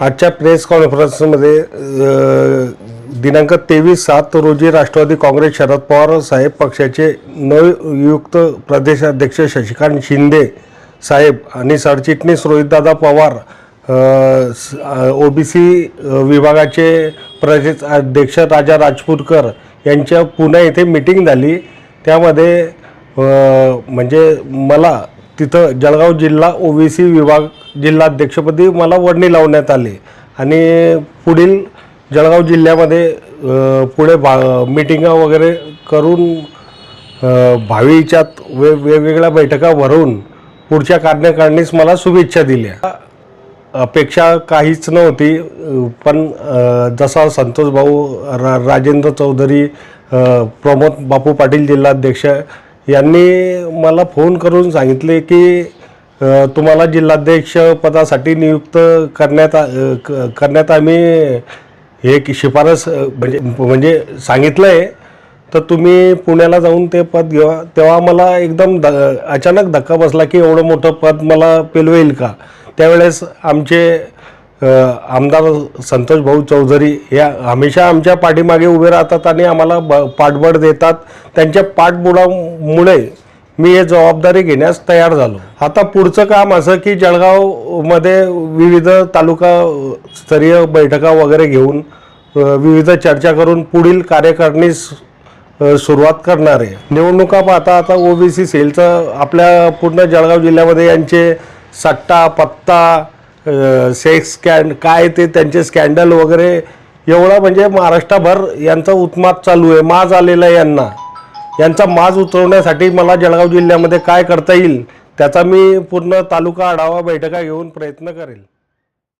आजच्या प्रेस कॉन्फरन्समध्ये दिनांक तेवीस सात रोजी राष्ट्रवादी काँग्रेस शरद पवार साहेब पक्षाचे नवयुक्त प्रदेशाध्यक्ष शशिकांत शिंदे साहेब आणि सरचिटणीस रोहितदादा पवार ओबीसी विभागाचे प्रदेश अध्यक्ष राजा राजपूतकर यांच्या पुणे येथे मिटिंग झाली. त्यामध्ये म्हणजे मला तिथं जळगाव जिल्हा ओबीसी विभाग जिल्हाध्यक्षपदी मला वर्णी लावण्यात आली. आणि पुढील जळगाव जिल्ह्यामध्ये पुढे भा मिटिंगा वगैरे करून भावीच्यात वे वेगवेगळ्या बैठका भरवून पुढच्या कार्यकारणीस मला शुभेच्छा दिल्या. अपेक्षा काहीच नव्हती पण जसा संतोष भाऊ रा राजेंद्र चौधरी प्रमोद बापू पाटील जिल्हाध्यक्ष यांनी मला फोन करून सांगितले की तुम्हाला जिल्हाध्यक्ष पदासाठी नियुक्त करण्यात आ- क- करण्यात आम्ही हे की शिफारस म्हणजे म्हणजे सांगितलं आहे तर तुम्ही पुण्याला जाऊन ते पद घेवा तेव्हा मला एकदम ध अचानक धक्का बसला की एवढं मोठं पद मला पेलवेल का? त्यावेळेस आमचे आमदार संतोष भाऊ चौधरी या हमेशा आमच्या पाठीमागे उभे राहतात आणि आम्हाला ब पाठबळ देतात. त्यांच्या पाठबुडामुळे मी हे जबाबदारी घेण्यास तयार झालो. आता पुढचं काम असं की जळगावमध्ये विविध तालुका स्तरीय बैठका वगैरे घेऊन विविध चर्चा करून पुढील कार्यकारणीस सुरुवात करणार आहे. निवडणुका पाहता आता ओबीसी सेलचं आपल्या पूर्ण जळगाव जिल्ह्यामध्ये यांचे सट्टा पत्ता सेक्स स्कॅन काय ते त्यांचे स्कॅन्डल वगैरे एवढा म्हणजे महाराष्ट्रभर यांचा उत्माद चालू आहे माज आलेला आहे यांना. यांचा माज उतरवण्यासाठी मला जळगाव जिल्ह्यामध्ये काय करता येईल त्याचा मी पूर्ण तालुका आढावा बैठका घेऊन प्रयत्न करेल.